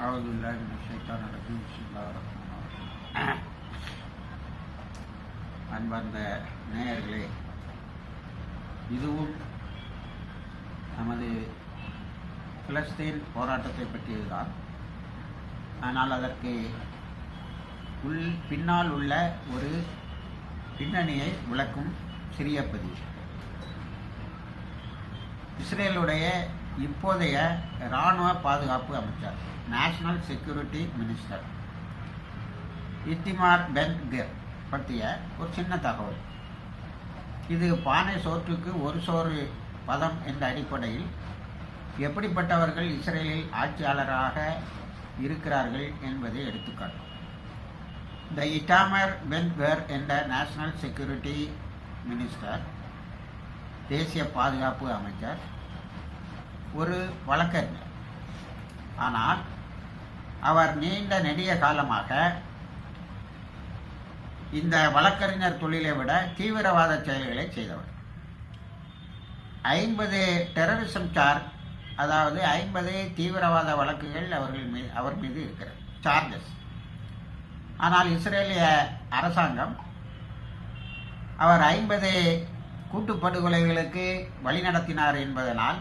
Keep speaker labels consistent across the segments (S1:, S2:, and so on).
S1: أعوذ بالله من الشيطان الرجيم بسم الله الرحمن الرحيم அன்பார்ந்த நேயர்களே இதுவும் நமது பிலஸ்தீன் போராட்டத்தை பற்றியதுதான் ஆனால் அதற்கு உள் பின்னால் உள்ள ஒரு பின்னணியை விளக்கும் சிறிய பதிவு இஸ்ரேலுடைய இப்போதைய இராணுவ பாதுகாப்பு அமைச்சர் national security minister Itamar Ben Gvir பற்றிய ஒரு சின்ன தகவல். இது பானை சோற்றுக்கு ஒரு சோறு பதம் என்ற அடிப்படையில் எப்படிப்பட்டவர்கள் இஸ்ரேலில் ஆட்சியாளராக இருக்கிறார்கள் என்பதை எடுத்துக்காட்டும். த இட்டாமர் பென் என்ற நேஷனல் செக்யூரிட்டி மினிஸ்டர் தேசிய பாதுகாப்பு அமைச்சர் ஒரு வழக்கறிஞர். ஆனால் அவர் நீண்ட நெடிய காலமாக இந்த வழக்கறிஞர் தொழிலை விட தீவிரவாத செயல்களை செய்தவர். ஐம்பது டெரரிசம் சார்ஜ் அதாவது ஐம்பது தீவிரவாத வழக்குகள் அவர்கள் மீது அவர் மீது இருக்கிறது சார்ஜஸ் ஆனால் இஸ்ரேலிய அரசாங்கம் அவர் ஐம்பது கூட்டுப்படுகொலைகளுக்கு வழிநடத்தினார் என்பதனால்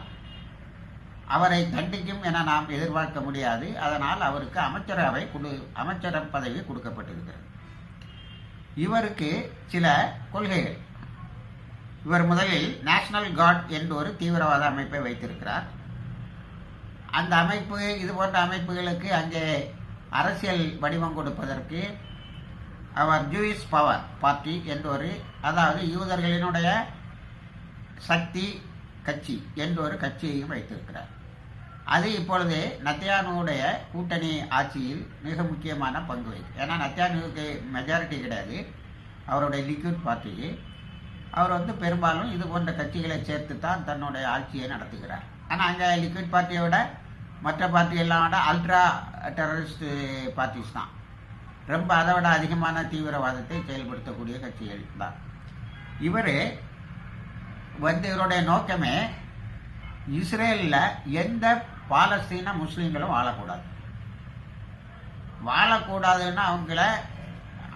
S1: அவரை தண்டிக்கும் என நாம் எதிர்பார்க்க முடியாது. அதனால் அவருக்கு அமைச்சரவை கொடு அமைச்சர பதவி கொடுக்கப்பட்டிருக்கிறது. இவருக்கு சில கொள்கைகள். இவர் முதலில் நேஷனல் கார்ட் என்று ஒரு தீவிரவாத அமைப்பை வைத்திருக்கிறார். அந்த அமைப்பு இது போன்ற அமைப்புகளுக்கு அங்கே அரசியல் வடிவம் கொடுப்பதற்கு அவர் ஜூயிஸ் பவர் பார்ட்டி என்ற ஒரு அதாவது யூதர்களினுடைய சக்தி கட்சி என்றொரு கட்சியையும் வைத்திருக்கிறார். அது இப்பொழுது நத்தியானுடைய கூட்டணி ஆட்சியில் மிக முக்கியமான பங்கு வகிக்கும் ஏன்னா நத்தியானுக்கு மெஜாரிட்டி கிடையாது. அவருடைய லிக்விட் பார்ட்டிக்கு அவர் வந்து பெரும்பாலும் இது போன்ற கட்சிகளை சேர்த்து தான் தன்னுடைய ஆட்சியை நடத்துகிறார். ஆனால் அங்கே லிக்விட் பார்ட்டியை விட மற்ற பார்ட்டியெல்லாம் விட அல்ட்ரா டெரரிஸ்ட் பார்ட்டிஸ் தான். ரொம்ப அதை விட அதிகமான தீவிரவாதத்தை செயல்படுத்தக்கூடிய கட்சிகள் தான். இவர் வந்து இவருடைய நோக்கமே இஸ்ரேலில் எந்த பாலஸ்தீன முஸ்லீம்களும் வாழக்கூடாது. வாழக்கூடாதுன்னா அவங்கள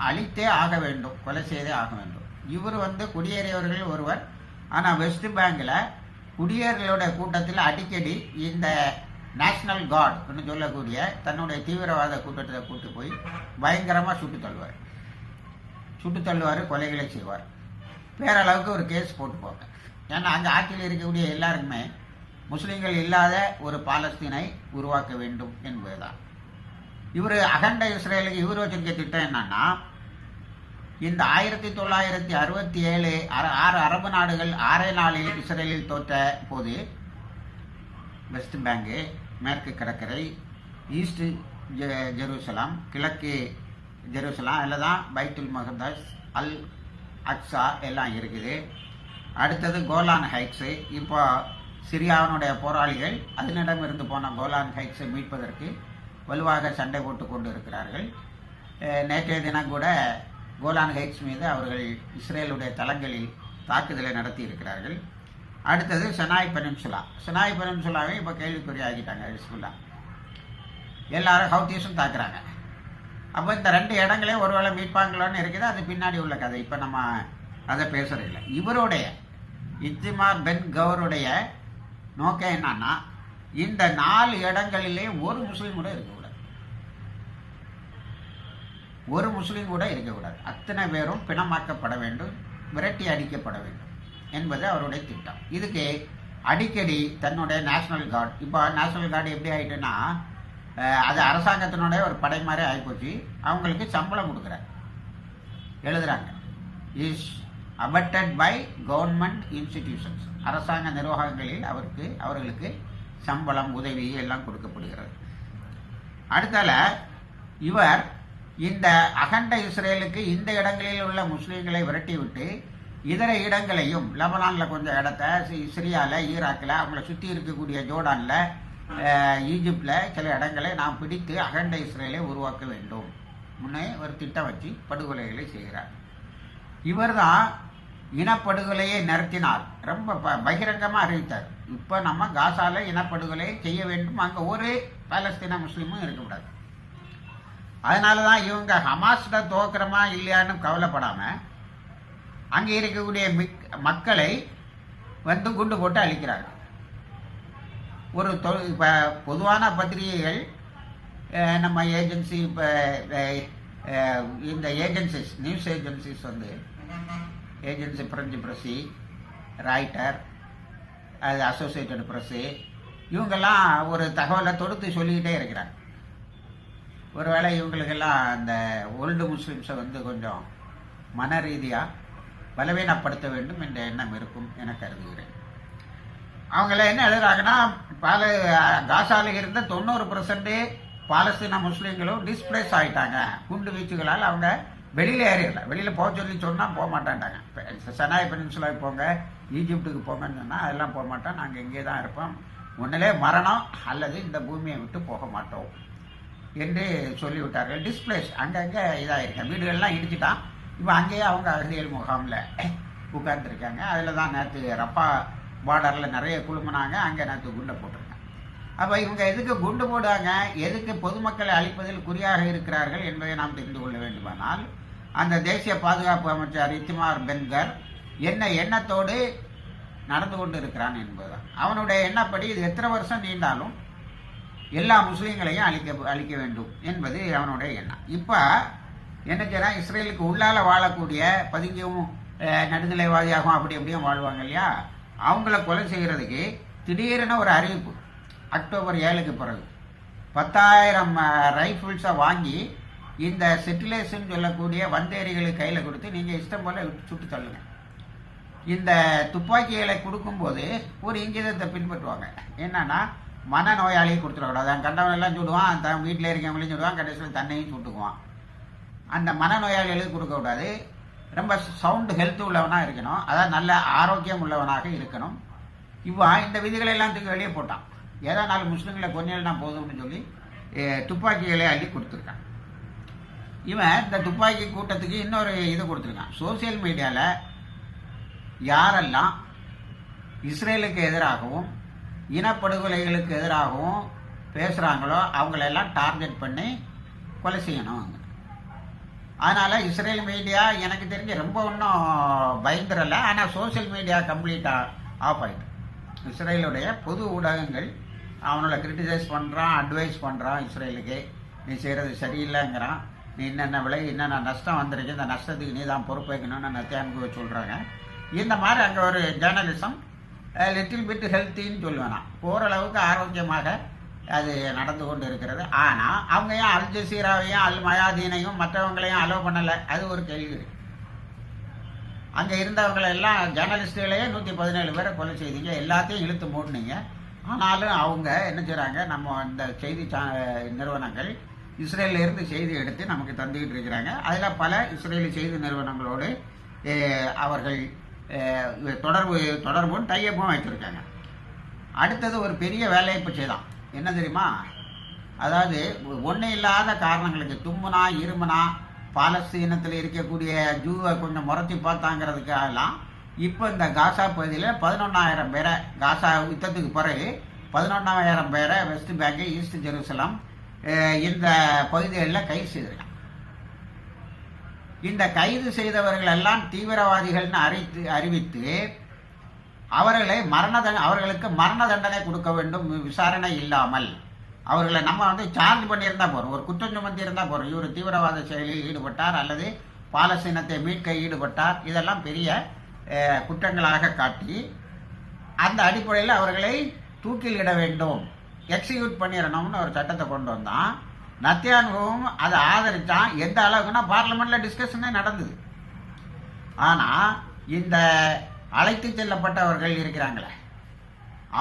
S1: அழித்தே ஆக வேண்டும் கொலை செய்தே ஆக வேண்டும். இவர் வந்து குடியேறியவர்கள் ஒருவர். ஆனால் வெஸ்ட் பேங்கில் குடியேறிகளுடைய கூட்டத்தில் அடிக்கடி இந்த நேஷனல் கார்டுன்னு சொல்லக்கூடிய தன்னுடைய தீவிரவாத கூட்டத்தை கூட்டு போய் பயங்கரமாக சுட்டு தள்ளுவார். சுட்டு தள்ளுவார் கொலைகளை செய்வார். பேரளவுக்கு ஒரு கேஸ் போட்டு போவாங்க ஏன்னா அங்கே ஆட்சியில் இருக்கக்கூடிய எல்லாருக்குமே முஸ்லீம்கள் இல்லாத ஒரு பாலஸ்தீனை உருவாக்க வேண்டும் என்பதுதான். இவர் அகண்ட இஸ்ரேலுக்கு இவர் வச்சிருக்க திட்டம் என்னன்னா இந்த ஆயிரத்தி தொள்ளாயிரத்தி அறுபத்தி ஏழு ஆறு அரபு நாடுகள் ஆறே நாளில் இஸ்ரேலில் தோற்ற போது வெஸ்ட் பேங்கு மேற்கு கடற்கரை ஈஸ்ட் ஜெருசலாம் கிழக்கு ஜெருசலாம் அதில் தான் பைத்துல் மஹதாஸ் அல் அக்ஸா எல்லாம் இருக்குது. அடுத்தது கோலான் ஹைட்ஸு. இப்போ சிரியாவினுடைய போராளிகள் அதனிடம் இருந்து போன கோலான் ஹைட்ஸை மீட்பதற்கு வலுவாக சண்டை போட்டு கொண்டு இருக்கிறார்கள் நேற்றைய தினம் கூட கோலான் ஹைட்ஸ் மீது அவர்கள் இஸ்ரேலுடைய தளங்களில் தாக்குதலை நடத்தி இருக்கிறார்கள் அடுத்தது செனாய் பெனின்சுலா. செனாய் பெனின்சுலாவை இப்போ கேள்விக்குறி ஆகிட்டாங்க ஹிஸ்புல்லா. எல்லாரும் ஹவுத்தீஸும் தாக்குறாங்க. அப்போ இந்த ரெண்டு இடங்களையும் ஒருவேளை மீட்பாங்களோன்னு இருக்குது அது பின்னாடி உள்ள கதை. இப்போ நம்ம அதை பேசுறதில்லை. இவருடைய இத்திமார் பென் கவருடைய நோக்கம் என்னன்னா இந்த நாலு இடங்களிலே ஒரு முஸ்லீம் கூட இருக்கக்கூடாது. ஒரு முஸ்லீம் கூட இருக்கக்கூடாது. அத்தனை பேரும் பிணமாக்கப்பட வேண்டும் விரட்டி அடிக்கப்பட வேண்டும் என்பது அவருடைய திட்டம். இதுக்கு அடிக்கடி தன்னுடைய நேஷனல் கார்டு இப்போ நேஷனல் கார்டு எப்படி ஆகிட்டுன்னா அது அரசாங்கத்தினுடைய ஒரு படை மாதிரி ஆகிப்போச்சு அவங்களுக்கு சம்பளம் கொடுக்குறாங்க எழுதுறாங்க. Is abetted by government institutions அரசாங்க நிர்வாகங்களில் அவருக்கு அவர்களுக்கு சம்பளம் உதவி எல்லாம் கொடுக்கப்படுகிறது. அடுத்தால இவர் இந்த அகண்ட இஸ்ரேலுக்கு இந்த இடங்களில் உள்ள முஸ்லீம்களை விரட்டிவிட்டு இதர இடங்களையும் லெபனானில் கொஞ்சம் இடத்த சிரியாவில் ஈராக்கில் அவங்கள சுற்றி இருக்கக்கூடிய ஜோர்டானில் ஈஜிப்டில் சில இடங்களை நாம் பிடித்து அகண்ட இஸ்ரேலை உருவாக்க வேண்டும். முன்னே ஒரு திட்டம் வச்சு படுகொலைகளை செய்கிறார். இவர் தான் இனப்படுகொலையை நிறுத்தினார் ரொம்ப ப பகிரங்கமாக அறிவித்தார். இப்போ நம்ம காசாவில் இனப்படுகொலை செய்ய வேண்டும். அங்கே ஒரு பாலஸ்தீன முஸ்லீமும் இருக்கக்கூடாது. அதனால தான் இவங்க ஹமாஸ்ட துவக்கிறமா இல்லையான்னு கவலைப்படாமல் அங்கே இருக்கக்கூடிய மிக் மக்களை வந்து குண்டு போட்டு அழிக்கிறாங்க. ஒரு தொ இப்போ பொதுவான பத்திரிகைகள் நம்ம ஏஜென்சி இப்போ இந்த ஏஜென்சிஸ் நியூஸ் ஏஜென்சிஸ் வந்து ஏஜென்சி பிரெஞ்சு ப்ரெஸ்ஸு ராய்டர் அது அசோசியேட்டட் ப்ரெஸ்ஸு இவங்கெல்லாம் ஒரு தகவலை தொடுத்து சொல்லிக்கிட்டே இருக்கிறாங்க. ஒருவேளை இவங்களுக்கெல்லாம் அந்த ஓல்டு முஸ்லீம்ஸை வந்து கொஞ்சம் மன ரீதியாக பலவீனப்படுத்த வேண்டும் என்ற எண்ணம் இருக்கும் என கருதுகிறேன். அவங்கள என்ன எழுதுறாங்கன்னா பால காசாவில் இருந்த தொண்ணூறு பர்சன்ட் பாலஸ்தீன முஸ்லீம்களும் டிஸ்பிளேஸ் ஆகிட்டாங்க குண்டு வீச்சுகளால் அவங்க வெளியில் ஏறிடல. வெளியில் போக சொல்லி சொன்னால் போக மாட்டேன்ட்டாங்க. இப்ப பெனின்சுலாவுக்கு போங்க ஈஜிப்டுக்கு போங்கன்னு சொன்னால் அதெல்லாம் போக மாட்டோம். நாங்கள் இங்கே தான் இருப்போம். ஒன்றிலே மரணம் அல்லது இந்த பூமியை விட்டு போக மாட்டோம் என்று சொல்லிவிட்டார்கள். டிஸ்பிளேஸ் அங்கங்கே இதாகிருக்கேன் வீடுகள்லாம் இடிச்சுட்டான். இப்போ அங்கேயே அவங்க அகதிகள் முகாமில் உட்கார்ந்துருக்காங்க. அதில் தான் நேற்று ரப்பா பார்டரில் நிறைய குழுமினாங்க. அங்கே நேற்று குண்டை போட்டிருக்காங்க. அப்போ இவங்க எதுக்கு குண்டு போடுவாங்க எதுக்கு பொதுமக்களை அழிப்பதில் குறியாக இருக்கிறார்கள் என்பதை நாம் தெரிந்து கொள்ள வேண்டுமானால் அந்த தேசிய பாதுகாப்பு அமைச்சர் இத்திமார் பென்கர் என்ன எண்ணத்தோடு நடந்து கொண்டு இருக்கிறான் என்பதுதான் அவனுடைய எண்ணப்படி இது எத்தனை வருஷம் நீண்டாலும் எல்லா முஸ்லீம்களையும் அழிக்க அழிக்க வேண்டும் என்பது அவனுடைய எண்ணம். இப்போ என்ன செய்யறான் இஸ்ரேலுக்கு உள்ளால வாழக்கூடிய பதுங்கியும் நடுநிலைவாதியாகவும் அப்படி அப்படியும் வாழ்வாங்க இல்லையா? அவங்கள கொலை செய்கிறதுக்கு திடீரென ஒரு அறிவிப்பு. அக்டோபர் ஏழுக்கு பிறகு. பத்தாயிரம் ரைஃபிள்ஸை வாங்கி இந்த செட்டிலேஷன் சொல்லக்கூடிய வந்தேரிகளுக்கு கையில் கொடுத்து நீங்கள் இஷ்டம் போல் சுட்டு தள்ளுங்கள் இந்த துப்பாக்கிகளை கொடுக்கும்போது ஒரு இங்கிதத்தை பின்பற்றுவாங்க. என்னன்னா மனநோயாளியை கொடுத்துடக்கூடாது அவன் கண்டவன் எல்லாம் சுடுவான் தன் வீட்டில் இருக்கவங்களையும் சுடுவான் கடைசியில் தன்னையும் சுட்டுக்குவான். அந்த மனநோயாளிகளுக்கு கொடுக்கக்கூடாது ரொம்ப சவுண்டு ஹெல்த் உள்ளவனாக இருக்கணும். அதாவது நல்ல ஆரோக்கியம் உள்ளவனாக இருக்கணும். இவன் இந்த விதிகளை எல்லாம் தூக்கி வெளியே போட்டான். ஏதோ நாலு முஸ்லீம்களை கொஞ்சம் நான் போதும்னு சொல்லி துப்பாக்கிகளை அள்ளி கொடுத்துருக்கான். இவன் இந்த துப்பாக்கி கூட்டத்துக்கு இன்னொரு இது கொடுத்துருக்கான். சோசியல் மீடியாவில் யாரெல்லாம் இஸ்ரேலுக்கு எதிராகவும் இனப்படுகொலைகளுக்கு எதிராகவும் பேசுகிறாங்களோ அவங்களெல்லாம் டார்கெட் பண்ணி கொலை செய்யணும் அதனால் இஸ்ரேல் மீடியா எனக்கு தெரிஞ்சு ரொம்ப ஒன்றும் பயந்துடலை. ஆனால் சோஷியல் மீடியா கம்ப்ளீட்டாக ஆஃப் ஆயிட்டு. இஸ்ரேலுடைய பொது ஊடகங்கள் அவனோட கிரிட்டிசைஸ் பண்ணுறான் அட்வைஸ் பண்ணுறான் இஸ்ரேலுக்கு. நீ செய்கிறது சரியில்லைங்கிறான். என்னென்ன விலை என்னென்ன நஷ்டம் வந்திருக்கு இந்த நஷ்டத்துக்கு நீ தான் பொறுப்பேற்கணும்னு நத்தியானுக்கு சொல்கிறாங்க இந்த மாதிரி அங்கே ஒரு ஜேர்னலிசம் லிட்டில் பிட் ஹெல்த்தின்னு சொல்லுவேன். நான் ஓரளவுக்கு ஆரோக்கியமாக அது நடந்து கொண்டு இருக்கிறது ஆனால் அவங்க ஏன் அல் ஜசீராவையும் அல் மயாதீனையும் மற்றவங்களையும் அலோவ் பண்ணலை? அது ஒரு கேள்வி. அங்கே இருந்தவங்களெல்லாம் ஜேர்னலிஸ்டுகளையே நூற்றி பதினேழு பேரை கொலை செய்தீங்க. எல்லாத்தையும் இழுத்து மூடினீங்க. ஆனாலும் அவங்க என்ன செய்கிறாங்க நம்ம இந்த செய்தி சா நிறுவனங்கள் இஸ்ரேலில் இருந்து செய்தி எடுத்து நமக்கு தந்துக்கிட்டு இருக்கிறாங்க. அதில் பல இஸ்ரேலி செய்தி நிறுவனங்களோடு அவர்கள் தொடர்பு தொடர்பும் டையப்பும் வைத்திருக்காங்க. அடுத்தது ஒரு பெரிய வேலையை இப்போ செய்தான் என்ன தெரியுமா? அதாவது ஒன்றும் இல்லாத காரணங்களுக்கு தும்முனா இருமுனா பாலஸ்தீனத்தில் இருக்கக்கூடிய ஜூவை கொஞ்சம் முறைச்சி பார்த்தாங்கிறதுக்காகலாம் இப்போ இந்த காசா பகுதியில் பதினொன்றாயிரம் பேரை காசா யுத்தத்துக்கு பிறகு பதினொன்றாயிரம் பேரை வெஸ்ட் பேங்கு ஈஸ்ட் ஜெருசலம் இந்த பகுதிகளில் கைது செய்திருக்காங்க. இந்த கைது செய்தவர்கள் எல்லாம் தீவிரவாதிகள்னு அறிவித்து அறிவித்து அவர்களை மரண தண்டனை அவர்களுக்கு மரண தண்டனை கொடுக்க வேண்டும் விசாரணை இல்லாமல். அவர்களை நம்ம வந்து சார்ஜ் பண்ணியிருந்தா போறோம் ஒரு குற்றம் சுமத்தி இருந்தா போறோம் இவர் தீவிரவாத செயலில் ஈடுபட்டார் அல்லது பாலஸ்தீனத்தை மீட்க ஈடுபட்டார். இதெல்லாம் பெரிய குற்றங்களாக காட்டி அந்த அடிப்படையில் அவர்களை தூக்கில் இட வேண்டும். எக்ஸிக்யூட் பண்ணிடணும்னு ஒரு சட்டத்தை கொண்டு வந்தான். அனுபவம் அதை ஆதரித்தான் எந்த அளவுக்குன்னா பார்லிமெண்ட்டில் டிஸ்கஷனே நடந்தது. ஆனால் இந்த அழைத்து செல்லப்பட்டவர்கள் இருக்கிறாங்களே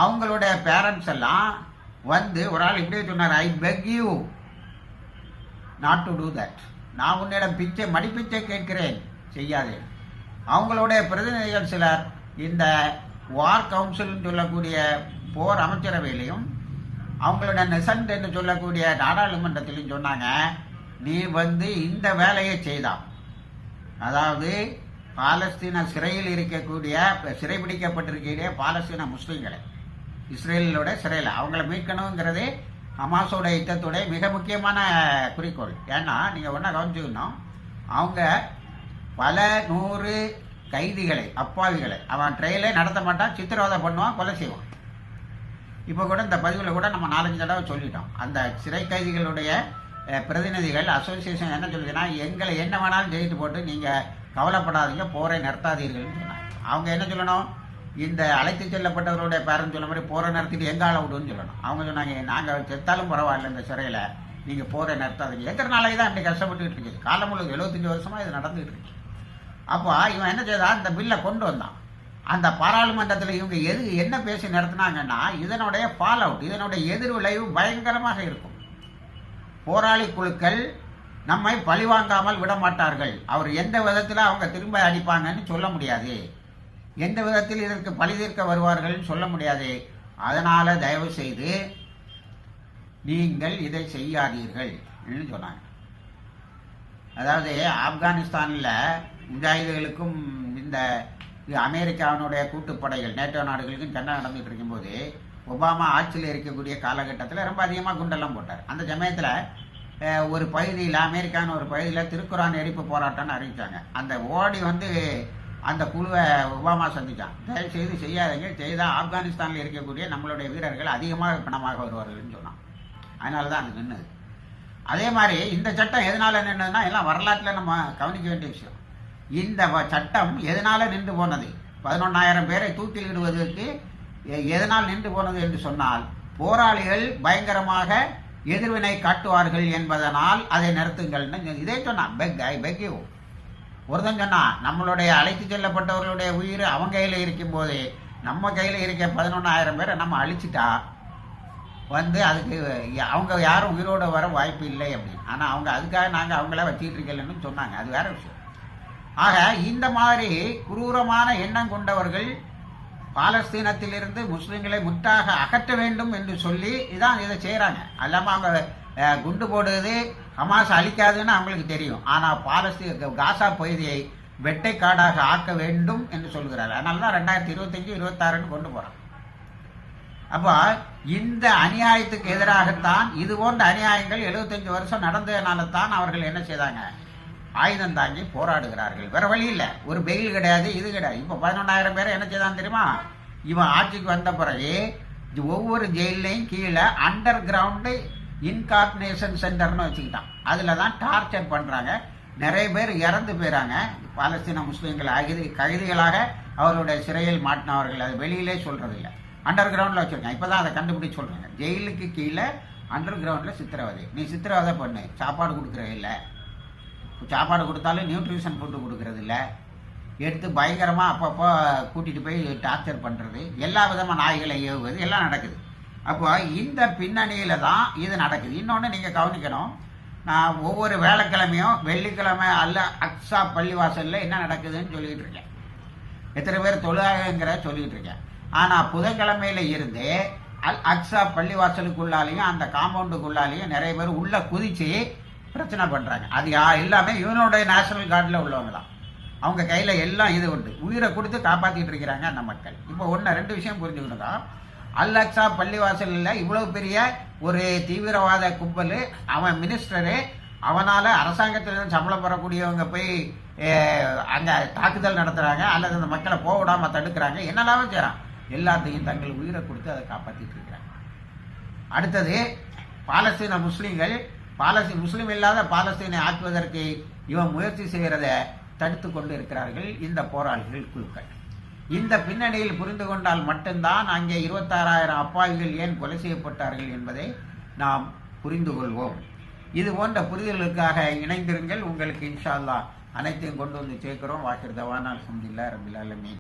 S1: அவங்களுடைய பேரண்ட்ஸ் எல்லாம் வந்து ஒரு ஆள் இப்படியே சொன்னார் I beg you not to do that நான் உன்னிடம் பிச்சை மடிப்பிச்சை கேட்கிறேன். செய்யாதே. அவங்களுடைய பிரதிநிதிகள் சிலர் இந்த வார் கவுன்சில்னு சொல்லக்கூடிய போர் அமைச்சரவையிலையும் அவங்களோட நெசன்ட் என்று சொல்லக்கூடிய நாடாளுமன்றத்திலும் சொன்னாங்க நீ வந்து இந்த வேலையை செய்தான் அதாவது பாலஸ்தீன சிறையில் இருக்கக்கூடிய சிறைபிடிக்கப்பட்டிருக்கிற பாலஸ்தீன முஸ்லீம்களை இஸ்ரேலோட சிறையில். அவங்கள மீட்கணுங்கிறது ஹமாஸோட யுத்தத்துடைய மிக முக்கியமான குறிக்கோள். ஏன்னா நீங்கள் ஒன்றா கவனிச்சுக்கணும் அவங்க பல நூறு கைதிகளை அப்பாவிகளை அவன் ட்ரெயிலே நடத்த மாட்டான் சித்திரவதை பண்ணுவான் கொலை செய்வான். இப்போ கூட இந்த பதிவில் கூட நம்ம நாலஞ்சு தடவை சொல்லிட்டோம். அந்த சிறை கைதிகளுடைய பிரதிநிதிகள் அசோசியேஷன் என்ன சொல்லுதுன்னா எங்களை என்ன வேணாலும் ஜெயித்து போட்டு நீங்கள் கவலைப்படாதீங்க போரை நிறுத்தாதீர்கள்னு சொன்னாங்க. அவங்க என்ன சொல்லணும்? இந்த அழைத்து செல்லப்பட்டவருடைய பேரன் சொல்ல மாதிரி போரை நிறுத்திட்டு எங்கே ஆள விடுன்னு சொல்லணும். அவங்க சொன்னாங்க நாங்கள் செத்தாலும் பரவாயில்ல இந்த சிறையில். நீங்கள் போரை நிறுத்தாதீங்க. எத்தனை நாளைக்கு தான் இப்படி கஷ்டப்பட்டுக்கிட்டு இருக்குது. காலம் முழுக்க எழுபத்தஞ்சு வருஷமாக இது நடந்துகிட்டு இருக்கு. அப்போ இவன் என்ன செய்தான்? இந்த பில்லை கொண்டு வந்தான். அந்த பாராளுமன்றத்தில் இவங்க எது என்ன பேசி நடத்தினாங்கன்னா இதனுடைய ஃபால் அவுட் இதனுடைய எதிர்விளைவு பயங்கரமாக இருக்கும். போராளி குழுக்கள் நம்மை பழிவாங்காமல் விட மாட்டார்கள். அவர் எந்த விதத்தில் அவங்க திரும்ப அடிப்பாங்கன்னு சொல்ல முடியாது. எந்த விதத்தில் இதற்கு பழி தீர்க்க வருவார்கள்னு சொல்ல முடியாது. அதனால் தயவு செய்து நீங்கள் இதை செய்யாதீர்கள் சொன்னாங்க. அதாவது ஆப்கானிஸ்தானில் முஜாஹிதுகளுக்கும் இந்த அமெரிக்காவினுடைய கூட்டுப்படைகள் நேட்டோ நாடுகளுக்கும் சண்டை நடந்துட்டு இருக்கும்போது ஒபாமா ஆட்சியில் இருக்கக்கூடிய காலகட்டத்தில் ரொம்ப அதிகமாக குண்டெல்லாம் போட்டார். அந்த சமயத்தில் ஒரு பகுதியில் அமெரிக்கான ஒரு பகுதியில் திருக்குறான் எரிப்பு போராட்டம்னு அறிவித்தாங்க அந்த ஓடி வந்து அந்த குழுவை ஒபாமா சந்தித்தான் தயவு செய்து செய்யாதீங்க செய்தால் ஆப்கானிஸ்தானில் இருக்கக்கூடிய நம்மளுடைய வீரர்கள் அதிகமாக பணமாக வருவார்கள்னு சொன்னான். அதனால தான் அது நின்றுது அதே மாதிரி இந்த சட்டம் எதனால நின்றுதுன்னா எல்லாம் வரலாற்றில் நம்ம கவனிக்க வேண்டிய விஷயம். இந்த வ- சட்டம் எதனால் நின்று போனது? பதினொன்னாயிரம் பேரை தூக்கிலிடுவதற்கு எ- எதனால் நின்று போனது என்று சொன்னால் போராளிகள் பயங்கரமாக எதிர்வினை காட்டுவார்கள் என்பதனால் அதை நிறுத்துங்கள்னு இதே சொன்னான். பெக் ஐ பெக் யூ ஒருத்தன் சொன்னான் நம்மளுடைய அழைத்து செல்லப்பட்டவர்களுடைய உயிர் அவங்க கையில் இருக்கும்போது நம்ம கையில் இருக்க பதினொன்றாயிரம் பேரை நம்ம அழிச்சிட்டா வந்து அதுக்கு அவங்க யாரும் உயிரோட வர வாய்ப்பு இல்லை அப்படின்னு. ஆனால் அவங்க அதுக்காக நாங்கள் அவங்கள வச்சுக்கிட்டு இருக்கலன்னு சொன்னாங்க. அது வேற விஷயம். ஆக இந்த மாதிரி குரூரமான எண்ணம் கொண்டவர்கள் பாலஸ்தீனத்திலிருந்து முஸ்லிம்களை முற்றாக அகற்ற வேண்டும் என்று சொல்லி இதான் இதை செய்கிறாங்க அல்லாமல் அவங்க குண்டு போடுவது ஹமாஸ் அழிக்காதுன்னு அவங்களுக்கு தெரியும். ஆனால் பாலஸ்தீன் காசா பகுதியை வெட்டைக்காடாக ஆக்க வேண்டும் என்று சொல்கிறார் அதனால தான் ரெண்டாயிரத்தி இருபத்தஞ்சு இருபத்தாறுன்னு கொண்டு போகிறான் அப்போ இந்த அநியாயத்துக்கு எதிராகத்தான் இது போன்ற அநியாயங்கள் 75 வருஷம் நடந்ததுனால தான் அவர்கள் என்ன செய்தாங்க? ஆயுதம் தாங்கி போராடுகிறார்கள். வேற வழி இல்லை. ஒரு பெயில் கிடையாது இது கிடையாது. இப்போ பதினொன்றாயிரம் பேரை என்ன செய்தான் தெரியுமா? இவன் ஆட்சிக்கு வந்த பிறகு ஒவ்வொரு ஜெயிலையும் கீழே அண்டர் கிரவுண்டு இன்கார்பினேஷன் சென்டர்னு வச்சுக்கிட்டான். அதில் தான் டார்ச்சர் பண்ணுறாங்க நிறைய பேர் இறந்து போயிறாங்க. பாலஸ்தீன முஸ்லீம்கள் அகதி கைதிகளாக அவருடைய சிறையில் மாட்டினவர்கள். அது வெளியிலே சொல்கிறது இல்லை. அண்டர் கிரவுண்டில் வச்சுருக்காங்க. இப்போ தான் அதை கண்டுபிடிச்சு சொல்கிறாங்க ஜெயிலுக்கு கீழே அண்டர் கிரவுண்டில் சித்திரவதை. நீ சித்திரவதை பண்ணு. சாப்பாடு கொடுக்குறது இல்லை. சாப்பாடு கொடுத்தாலும் நியூட்ரிஷன் ஃபுட்டு கொடுக்கறது இல்லை எடுத்து பயங்கரமாக அப்பப்போ கூட்டிகிட்டு போய் டார்ச்சர் பண்ணுறது எல்லா விதமான நாய்களை ஏவுவது எல்லாம் நடக்குது. அப்போ இந்த பின்னணியில் தான் இது நடக்குது. இன்னொன்று நீங்கள் கவனிக்கணும். நான் ஒவ்வொரு வேலைக்கிழமையும் வெள்ளிக்கிழமை அல்ல அக்ஸா பள்ளிவாசலில் என்ன நடக்குதுன்னு சொல்லிக்கிட்டு இருக்கேன். எத்தனை பேர் தொழிலாளங்கிற சொல்லிக்கிட்டு இருக்கேன். ஆனால் புதன்கிழமையில் இருந்து அல் அக்ஸா பள்ளிவாசலுக்குள்ளாலையும் அந்த காம்பவுண்டுக்குள்ளாலையும் நிறைய பேர் உள்ளே குதித்து பிரச்சனை பண்ணுறாங்க அது யா- எல்லாமே இவனுடைய நேஷனல் கார்டில் உள்ளவங்க தான் அவங்க கையில் எல்லாம் இது உண்டு. உயிரை கொடுத்து காப்பாற்றிட்டு இருக்கிறாங்க அந்த மக்கள். இப்போ ஒன்று ரெண்டு விஷயம் புரிஞ்சுக்கணுங்க அல்லக்ஸா பள்ளிவாசலில் இவ்வளோ பெரிய ஒரு தீவிரவாத கும்பல் அவன் மினிஸ்டரு அவனால் அரசாங்கத்தில் சம்பளம் பெறக்கூடியவங்க போய் அங்கே தாக்குதல் நடத்துகிறாங்க அல்லது அந்த மக்களை போக விடாமல் தடுக்கிறாங்க. என்னெல்லாம் செய்கிறான் எல்லாத்தையும் தங்கள் உயிரை கொடுத்து அதை காப்பாற்றிட்டு இருக்கிறாங்க. அடுத்தது பாலஸ்தீன முஸ்லீம்கள் பாலஸ்தீன் முஸ்லீம் இல்லாத பாலஸ்தீனை ஆக்குவதற்கு இவன் முயற்சி செய்கிறத தடுத்து கொண்டு இருக்கிறார்கள் இந்த போராளிகள் குழுக்கள். இந்த பின்னணியில் புரிந்து கொண்டால் மட்டும்தான் அங்கே இருபத்தாறாயிரம் அப்பாவிகள் ஏன் கொலை செய்யப்பட்டார்கள் என்பதை நாம் புரிந்து கொள்வோம். இது போன்ற புரிதலுக்காக இணைந்திருங்கள். உங்களுக்கு இன்ஷா அனைத்தையும் கொண்டு வந்து சேர்க்கிறோம். வாக்கிரதவான் அலமதுல்லா ரபில் ஆலமீன்.